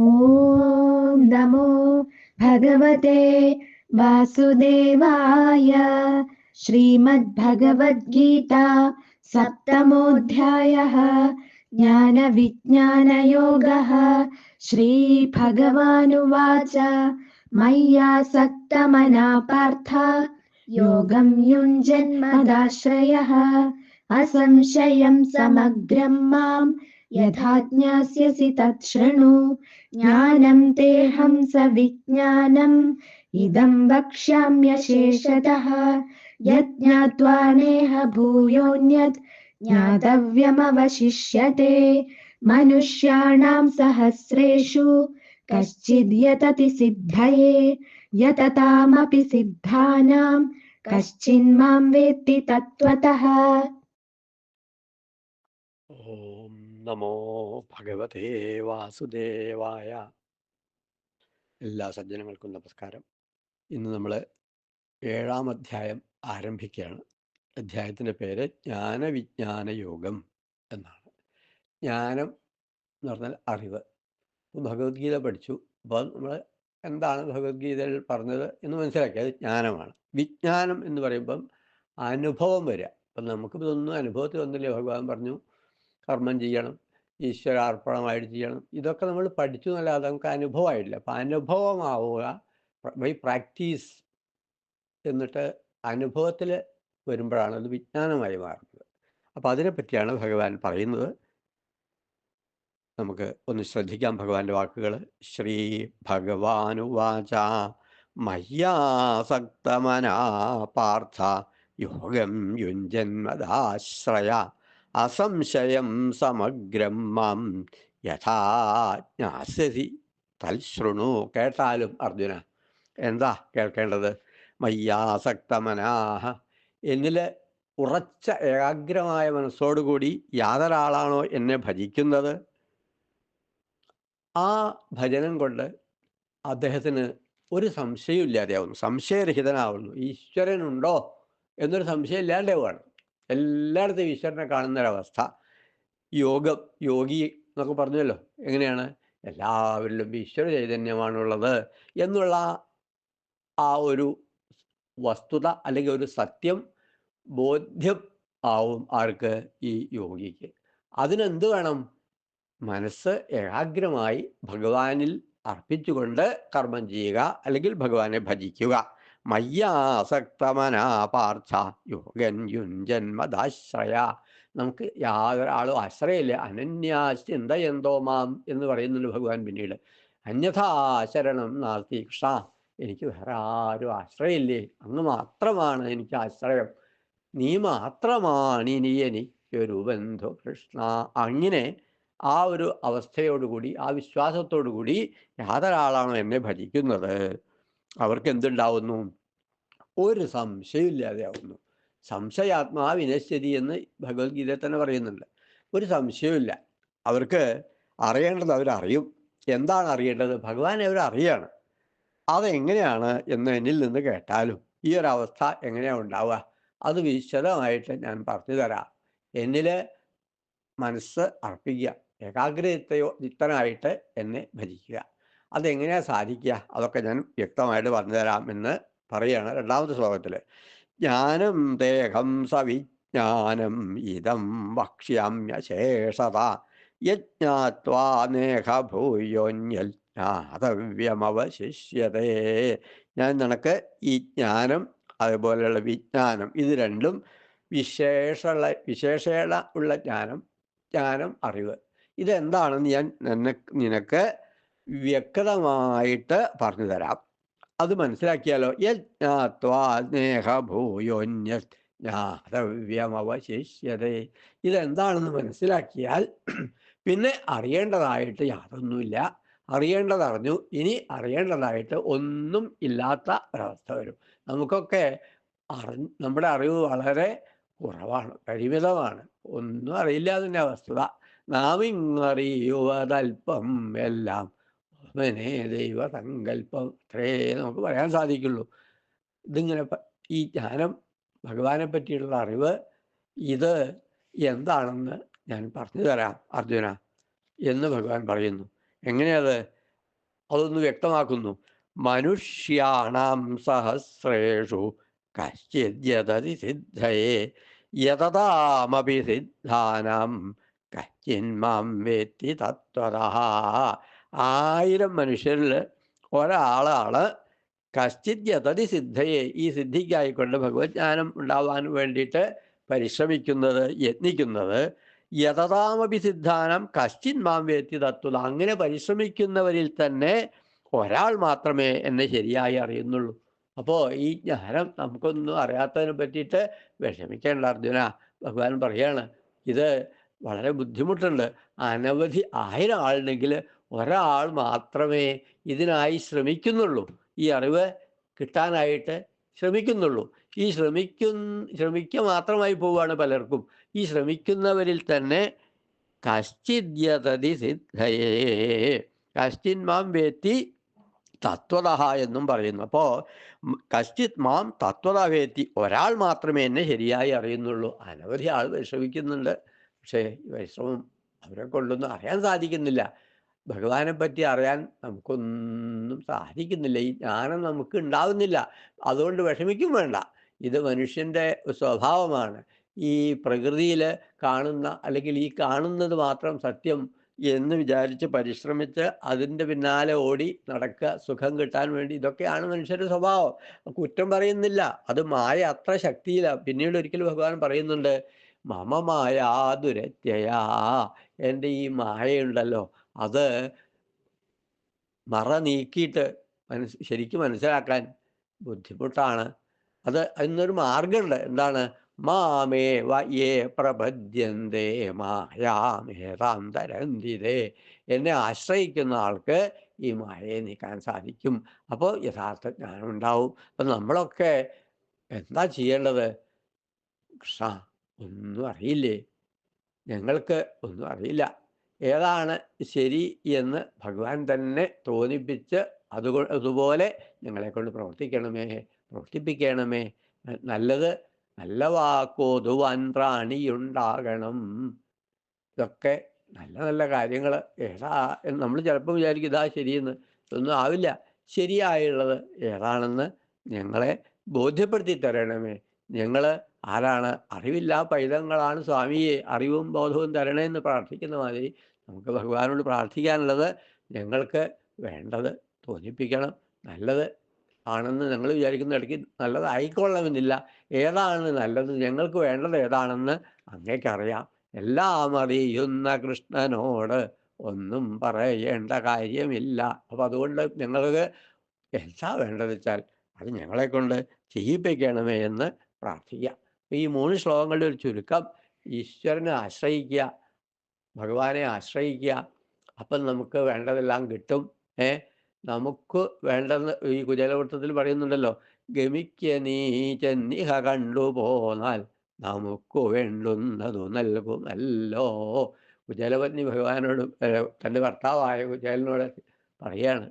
ॐ नमो भगवते वासुदेवाय श्रीमद्भगवद्गीता सप्तमोऽध्यायः ज्ञानविज्ञानयोगः श्रीभगवानुवाच मय्यासक्तमना पार्थ योगं युञ्जन्मदाश्रयः असंशयं समग्रं माम् यथा ज्ञास्यसि तत् शृणु। ज्ञानं तेऽहं सविज्ञानम् इदं वक्ष्याम्यशेषतः। यज्ञात्वा नेह भूयोऽन्यत्, ज्ञातव्यमवशिष्यते। मनुष्याणां सहस्रेषु कश्चिद् यतति सिद्धये, यततामपि सिद्धानां कश्चिन्मां वेत्ति तत्त्वतः। നമോ ഭഗവതേ വാസുദേവായ എല്ലാ സജ്ജനങ്ങൾക്കും നമസ്കാരം. ഇന്ന് നമ്മൾ ഏഴാം അധ്യായം ആരംഭിക്കുകയാണ്. അധ്യായത്തിന്റെ പേര് ജ്ഞാനവിജ്ഞാന യോഗം എന്നാണ്. ജ്ഞാനം എന്ന് പറഞ്ഞാൽ അറിവ്. ഭഗവത്ഗീത പഠിച്ചു. അപ്പോൾ നമ്മൾ എന്താണ് ഭഗവത്ഗീതയിൽ പറഞ്ഞത് എന്ന് മനസ്സിലാക്കി. അത് ജ്ഞാനമാണ്. വിജ്ഞാനം എന്ന് പറയുമ്പം അനുഭവം വരിക. അപ്പം നമുക്കിതൊന്നും അനുഭവത്തിൽ വന്നില്ലേ? ഭഗവാൻ പറഞ്ഞു കർമ്മം ചെയ്യണം ഈശ്വരാർപ്പണമായിട്ട് ചെയ്യണം. ഇതൊക്കെ നമ്മൾ പഠിച്ചു എന്നല്ലാതെ നമുക്ക് അനുഭവമായിട്ടില്ല. അപ്പം അനുഭവമാവുക ബൈ പ്രാക്ടീസ് എന്നിട്ട് അനുഭവത്തിൽ വരുമ്പോഴാണ് അത് വിജ്ഞാനമായി മാറുന്നത്. അപ്പം അതിനെപ്പറ്റിയാണ് ഭഗവാൻ പറയുന്നത്. നമുക്ക് ഒന്ന് ശ്രദ്ധിക്കാം ഭഗവാന്റെ വാക്കുകൾ. ശ്രീ ഭഗവാനുവാച മയ്യാസക്തമനാ പാർത്ഥ യോഗം യുഞ്ജന്മദാശ്രയ അസംശയം സമഗ്രം മാം യഥാ ജ്ഞാസ്യസി. തൽശൃണു കേട്ടാലും അർജുന. എന്താ കേൾക്കേണ്ടത്? മയ്യാസക്തമനാഹ. എന്നിൽ ഉറച്ച ഏകാഗ്രമായ മനസ്സോടുകൂടി യാതൊരാളാണോ എന്നെ ഭജിക്കുന്നത്? ആ ഭജനം കൊണ്ട് അദ്ദേഹത്തിന് ഒരു സംശയവും ഇല്ലാതെയാവുന്നു. സംശയരഹിതനാവുന്നു. ഈശ്വരനുണ്ടോ എന്നൊരു സംശയം ഇല്ലാണ്ടാവുകയാണ് എല്ലായിടത്തും ഈശ്വരനെ കാണുന്ന ഒരവസ്ഥ യോഗം യോഗി എന്നൊക്കെ പറഞ്ഞല്ലോ. എങ്ങനെയാണ്? എല്ലാവരിലും ഈശ്വര ചൈതന്യമാണുള്ളത് എന്നുള്ള ആ ഒരു വസ്തുത അല്ലെങ്കിൽ ഒരു സത്യം ബോധ്യം ആവും ആർക്ക്? ഈ യോഗിക്ക്. അതിനെന്ത് വേണം? മനസ്സ് ഏകാഗ്രമായി ഭഗവാനിൽ അർപ്പിച്ചുകൊണ്ട് കർമ്മം ചെയ്യുക അല്ലെങ്കിൽ ഭഗവാനെ ഭജിക്കുക. മയ്യാസക്തമനാ പാർത്ഥ യോഗൻ യുഞ്ജന്മദാശ്രയ നമുക്ക് യാതൊരാളും ആശ്രയമില്ല. അനന്യാശ്ചിന്തയന്തോ മാം എന്ന് പറയുന്നുണ്ട് ഭഗവാൻ പിന്നീട്. അന്യഥാശരണം നാസ്തി കൃഷ്ണ. എനിക്ക് വേറെ ആരും ആശ്രയമില്ലേ? അങ്ങ് മാത്രമാണ് എനിക്ക് ആശ്രയം. നീ മാത്രമാണ് ഇനി എനിക്കൊരു ബന്ധു കൃഷ്ണ. അങ്ങനെ ആ ഒരു അവസ്ഥയോടുകൂടി ആ വിശ്വാസത്തോടു കൂടി യാതൊരാളാണോ എന്നെ ഭജിക്കുന്നത്. അവർക്ക് എന്തുണ്ടാവുന്നു ഒരു സംശയമില്ലാതെയാവുന്നു. സംശയാത്മാ വിനശ്യതി എന്ന് ഭഗവത്ഗീതയിൽ തന്നെ പറയുന്നുണ്ട്. ഒരു സംശയമില്ല അവർക്ക് അറിയേണ്ടത് അവരറിയും. എന്താണ് അറിയേണ്ടത്? ഭഗവാനെ അവർ അറിയാണ് അതെങ്ങനെയാണ് എന്ന് എന്നിൽ നിന്ന് കേട്ടാലും ഈ ഒരു അവസ്ഥ എങ്ങനെയാണ് ഉണ്ടാവുക? അത് വിശദമായിട്ട് ഞാൻ പറഞ്ഞു തരാം. എന്നിൽ മനസ്സ് അർപ്പിക്കുക. ഏകാഗ്രതയോ ചിത്തനായിട്ട് എന്നെ ഭജിക്കുക. അതെങ്ങനെയാണ് സാധിക്കുക? അതൊക്കെ ഞാൻ വ്യക്തമായിട്ട് പറഞ്ഞു തരാമെന്ന് പറയുകയാണ് രണ്ടാമത്തെ ശ്ലോകത്തിൽ ജ്ഞാനം ദേഹം സവിജ്ഞാനം ഇതം വക്ഷ്യാമ്യശേഷത യജ്ഞാത്വാ ഞാൻ നിനക്ക് ഈ ജ്ഞാനം അതുപോലെയുള്ള വിജ്ഞാനം ഇത് രണ്ടും വിശേഷമുള്ള വിശേഷേണ ഉള്ള ജ്ഞാനം ജ്ഞാനം അറിവ്. ഇതെന്താണെന്ന് ഞാൻ നിനക്ക് വ്യക്തമായിട്ട് പറഞ്ഞു തരാം അത് മനസ്സിലാക്കിയാലോ? ജ്ഞാതവ്യമവശിഷ്യതേ. ഇതെന്താണെന്ന് മനസ്സിലാക്കിയാൽ പിന്നെ അറിയേണ്ടതായിട്ട് യാതൊന്നുമില്ല. അറിയേണ്ടതറിഞ്ഞു. ഇനി അറിയേണ്ടതായിട്ട് ഒന്നും ഇല്ലാത്ത ഒരവസ്ഥ വരും. നമുക്കൊക്കെ അറി നമ്മുടെ അറിവ് വളരെ കുറവാണ് പരിമിതമാണ്. ഒന്നും അറിയില്ല അവസ്ഥ. വസ്തുത നാം ഇങ്ങറിയുവതൽപ്പം എല്ലാം ഓമനെ ദൈവ സങ്കല്പം ത്രേ നമുക്ക് പറയാൻ സാധിക്കുള്ളൂ. ഇതിങ്ങനെ ഈ ജ്ഞാനം ഭഗവാനെ പറ്റിയുള്ള അറിവ് ഇത് എന്താണെന്ന് ഞാൻ പറഞ്ഞു തരാം അർജുന എന്ന് ഭഗവാൻ പറയുന്നു. എങ്ങനെയത് അതൊന്ന് വ്യക്തമാക്കുന്നു. മനുഷ്യാണാം സഹസ്രേഷു കശ്ചിദ്യതതി സിദ്ധയെ യതതാമപി സിദ്ധാനാം കശ്ചിന്മാം വേത്തി തത്വത ആയിരം മനുഷ്യരിൽ ഒരാളാണ് കശ്ചിത് യഥതി സിദ്ധയെ ഈ സിദ്ധിക്കായിക്കൊണ്ട് ഭഗവത്ജ്ഞാനം ഉണ്ടാവാൻ വേണ്ടിയിട്ട് പരിശ്രമിക്കുന്നത് യത്നിക്കുന്നത്. യഥതാമപി സിദ്ധാനം കശ്ചിത് മാം വേത്തി തത്വത. അങ്ങനെ പരിശ്രമിക്കുന്നവരിൽ തന്നെ ഒരാൾ മാത്രമേ എന്നെ ശരിയായി അറിയുന്നുള്ളൂ. അപ്പോൾ ഈ ജ്ഞാനം നമുക്കൊന്നും അറിയാത്തതിനെ പറ്റിയിട്ട് വിഷമിക്കേണ്ട അർജുന. ഭഗവാൻ പറയാണ് ഇത് വളരെ ബുദ്ധിമുട്ടുണ്ട്. അനവധി ആയിരം ആളുണ്ടെങ്കിൽ ഒരാൾ മാത്രമേ ഇതിനായി ശ്രമിക്കുന്നുള്ളൂ. ഈ അറിവ് കിട്ടാനായിട്ട് ശ്രമിക്കുന്നുള്ളൂ. ഈ ശ്രമിക്കുന്ന ശ്രമിക്കുക മാത്രമായി പോവുകയാണ് പലർക്കും. ഈ ശ്രമിക്കുന്നവരിൽ തന്നെ കശ്ചിദ്യതതി സിദ്ധയേ കശ്ചിൻ മാം വേത്തി തത്വത എന്നും പറയുന്നു. അപ്പോൾ കശ്ചിത് മാം തത്വത വേത്തി ഒരാൾ മാത്രമേ എന്നെ ശരിയായി അറിയുന്നുള്ളൂ. അനവധി ആൾ പരിശ്രമിക്കുന്നുണ്ട് പക്ഷേ ഈ പരിശ്രമം അവരെ കൊണ്ടൊന്നും അറിയാൻ സാധിക്കുന്നില്ല. ഭഗവാനെ പറ്റി അറിയാൻ നമുക്കൊന്നും സാധിക്കുന്നില്ല. ഈ ജ്ഞാനം നമുക്ക് ഉണ്ടാവുന്നില്ല. അതുകൊണ്ട് വിഷമിക്കും വേണ്ട. ഇത് മനുഷ്യന്റെ സ്വഭാവമാണ്. ഈ പ്രകൃതിയിൽ കാണുന്ന അല്ലെങ്കിൽ ഈ കാണുന്നത് മാത്രം സത്യം എന്ന് വിചാരിച്ച് പരിശ്രമിച്ച് അതിന്റെ പിന്നാലെ ഓടി നടക്കുക സുഖം കിട്ടാൻ വേണ്ടി ഇതൊക്കെയാണ് മനുഷ്യരുടെ സ്വഭാവം. കുറ്റം പറയുന്നില്ല. അത് മായ അത്ര ശക്തിയില്ല പിന്നീട് ഒരിക്കലും ഭഗവാൻ പറയുന്നുണ്ട് മമമായ ദുരത്യയാ എന്റെ ഈ മായയുണ്ടല്ലോ. അത് മറ നീക്കിയിട്ട് മനസ് ശരിക്കും മനസ്സിലാക്കാൻ ബുദ്ധിമുട്ടാണ്. അത് അതിനൊരു മാർഗമുണ്ട് എന്താണ്? മാമേ വയേ പ്രപദ്യന്തേ മായാമേതാന്തരന്തിതേ എന്നെ ആശ്രയിക്കുന്ന ആൾക്ക് ഈ മായയെ നീക്കാൻ സാധിക്കും. അപ്പോൾ യഥാർത്ഥ ജ്ഞാനം ഉണ്ടാവും അപ്പം നമ്മളൊക്കെ എന്താ ചെയ്യേണ്ടത്? കൃഷ്ണ ഒന്നും അറിയില്ലേ? ഞങ്ങൾക്ക് ഒന്നും അറിയില്ല. ഏതാണ് ശരി എന്ന് ഭഗവാൻ തന്നെ തോന്നിപ്പിച്ച് അതുകൊ അതുപോലെ ഞങ്ങളെ കൊണ്ട് പ്രവർത്തിക്കണമേ പ്രവർത്തിപ്പിക്കണമേ. നല്ലത് നല്ല വാക്കോതുവാൻ പ്രാണിയുണ്ടാകണം. ഇതൊക്കെ നല്ല നല്ല കാര്യങ്ങൾ ഏതാ നമ്മൾ ചിലപ്പോൾ വിചാരിക്കും ഇതാ ശരിയെന്ന്. ഇതൊന്നും ആവില്ല. ശരിയായുള്ളത് ഏതാണെന്ന് ഞങ്ങളെ ബോധ്യപ്പെടുത്തി തരണമേ. ഞങ്ങൾ ആരാണ്? അറിവില്ലാ പൈതങ്ങളാണ് സ്വാമിയെ അറിവും ബോധവും തരണേ എന്ന് പ്രാർത്ഥിക്കുന്ന മാതിരി നമുക്ക് ഭഗവാനോട് പ്രാർത്ഥിക്കാനുള്ളത് ഞങ്ങൾക്ക് വേണ്ടത് തോന്നിപ്പിക്കണം. നല്ലത് ആണെന്ന് ഞങ്ങൾ വിചാരിക്കുന്ന ഇടയ്ക്ക് നല്ലതായിക്കൊള്ളണമെന്നില്ല. ഏതാണ് നല്ലത് ഞങ്ങൾക്ക് വേണ്ടത് ഏതാണെന്ന് അങ്ങേക്കറിയാം. എല്ലാം അറിയുന്ന കൃഷ്ണനോട് ഒന്നും പറയേണ്ട കാര്യമില്ല. അപ്പം അതുകൊണ്ട് ഞങ്ങൾക്ക് എന്താ വേണ്ടതെന്ന് വെച്ചാൽ അത് ഞങ്ങളെക്കൊണ്ട് ചെയ്യിപ്പിക്കണമേ എന്ന് പ്രാർത്ഥിക്കുക ഈ മൂന്ന് ശ്ലോകങ്ങളുടെ ഒരു ചുരുക്കം. ഈശ്വരനെ ആശ്രയിക്കുക ഭഗവാനെ ആശ്രയിക്കുക അപ്പം നമുക്ക് വേണ്ടതെല്ലാം കിട്ടും. ഏ? നമുക്ക് വേണ്ടെന്ന് ഈ കുചേലവൃത്തത്തിൽ പറയുന്നുണ്ടല്ലോ ഗമിക്ക നീ ചെന്നിഹ കണ്ടുപോന്നാൽ നമുക്ക് വേണ്ടുന്നതു നൽകുമല്ലോ. കുചേലപത്നി ഭഗവാനോട് തന്റെ ഭർത്താവായ കുചേലനോട് പറയാണ്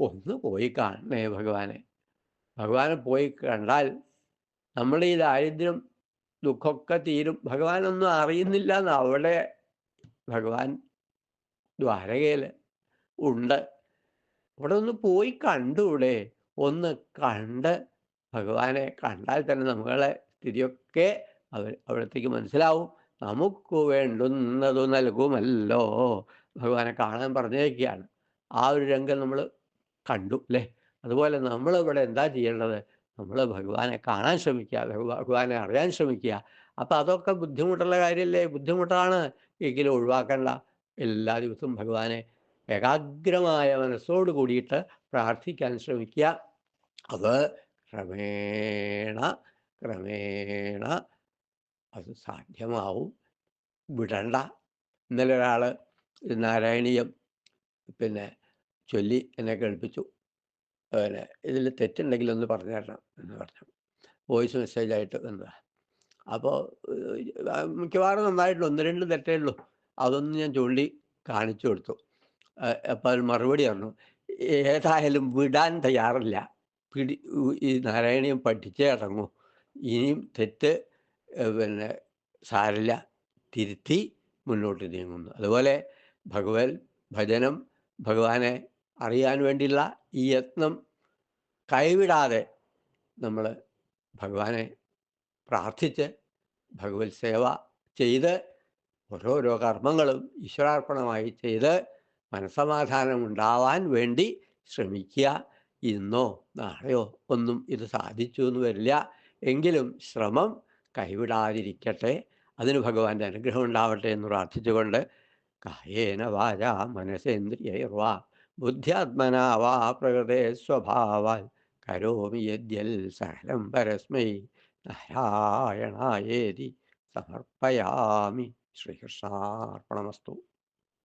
ഒന്ന് പോയി കാണണേ ഭഗവാനെ. ഭഗവാനെ പോയി കണ്ടാൽ നമ്മുടെ ഈ ദാരിദ്ര്യം ദുഃഖമൊക്കെ തീരും. ഭഗവാൻ ഒന്നും അറിയുന്നില്ല എന്ന് അവിടെ ഭഗവാൻ ദ്വാരകയിൽ ഉണ്ട്. അവിടെ ഒന്ന് പോയി കണ്ടൂടെ ഒന്ന് കണ്ട് ഭഗവാനെ കണ്ടാൽ തന്നെ നമ്മളെ സ്ഥിതിയൊക്കെ അവർ അവിടത്തേക്ക് മനസ്സിലാവും. നമുക്ക് വേണ്ടുന്നത് നൽകുമല്ലോ ഭഗവാനെ കാണാൻ പറഞ്ഞേക്കുകയാണ്. ആ ഒരു രംഗം നമ്മൾ കണ്ടു അല്ലേ? അതുപോലെ നമ്മൾ ഇവിടെ എന്താ ചെയ്യേണ്ടത്? നമ്മൾ ഭഗവാനെ കാണാൻ ശ്രമിക്കുക ഭഗവാനെ അറിയാൻ ശ്രമിക്കുക. അപ്പം അതൊക്കെ ബുദ്ധിമുട്ടുള്ള കാര്യമല്ലേ ബുദ്ധിമുട്ടാണ്. എങ്കിലും ഒഴിവാക്കണ്ട. എല്ലാ ദിവസവും ഭഗവാനെ ഏകാഗ്രമായ മനസ്സോട് കൂടിയിട്ട് പ്രാർത്ഥിക്കാൻ ശ്രമിക്കുക. അത് ക്രമേണ ക്രമേണ അത് സാധ്യമാവും. വിടണ്ട. ഇന്നലെ ഒരാൾ നാരായണീയം പിന്നെ ചൊല്ലി എന്നെ കേൾപ്പിച്ചു. പിന്നെ ഇതിൽ തെറ്റുണ്ടെങ്കിൽ ഒന്ന് പറഞ്ഞു തരണം എന്ന് പറഞ്ഞു. വോയിസ് മെസ്സേജായിട്ട് വന്നതാണ് അപ്പോൾ മിക്കവാറും നന്നായിട്ടുള്ളൂ ഒന്ന് രണ്ട് തെറ്റേ ഉള്ളൂ. അതൊന്നും ഞാൻ ചൂണ്ടി കാണിച്ചു കൊടുത്തു. അപ്പോൾ അതിൽ മറുപടി പറഞ്ഞു. ഏതായാലും വിടാൻ തയ്യാറില്ല. പിടി ഈ നാരായണീയം പഠിച്ചേ ഇറങ്ങൂ ഇനിയും തെറ്റ് പിന്നെ സാരില്ല. തിരുത്തി മുന്നോട്ട് നീങ്ങുന്നു. അതുപോലെ ഭഗവത് ഭജനം ഭഗവാനെ അറിയാൻ വേണ്ടിയുള്ള ഈ യത്നം കൈവിടാതെ നമ്മൾ ഭഗവാനെ പ്രാർത്ഥിച്ച് ഭഗവത് സേവ ചെയ്ത് ഓരോരോ കർമ്മങ്ങളും ഈശ്വരാർപ്പണമായി ചെയ്ത് മനസമാധാനം ഉണ്ടാവാൻ വേണ്ടി ശ്രമിക്കുക. ഇന്നോ നാളെയോ ഒന്നും ഇത് സാധിച്ചു എന്ന് വരില്ല. എങ്കിലും ശ്രമം കൈവിടാതിരിക്കട്ടെ. അതിന് ഭഗവാന്റെ അനുഗ്രഹം ഉണ്ടാവട്ടെ എന്ന് പ്രാർത്ഥിച്ചുകൊണ്ട് കായേന വാച മനസേന്ദ്രിയർവാ. ബുദ്ധ്യാത്മനാ വാ സ്വഭാവാൽ. കരോമി യദ്യൽ സകലം പരസ്മൈ. നാരായണായേതി സമർപ്പയാമി. ശ്രീകൃഷ്ണാർപ്പണമസ്തു.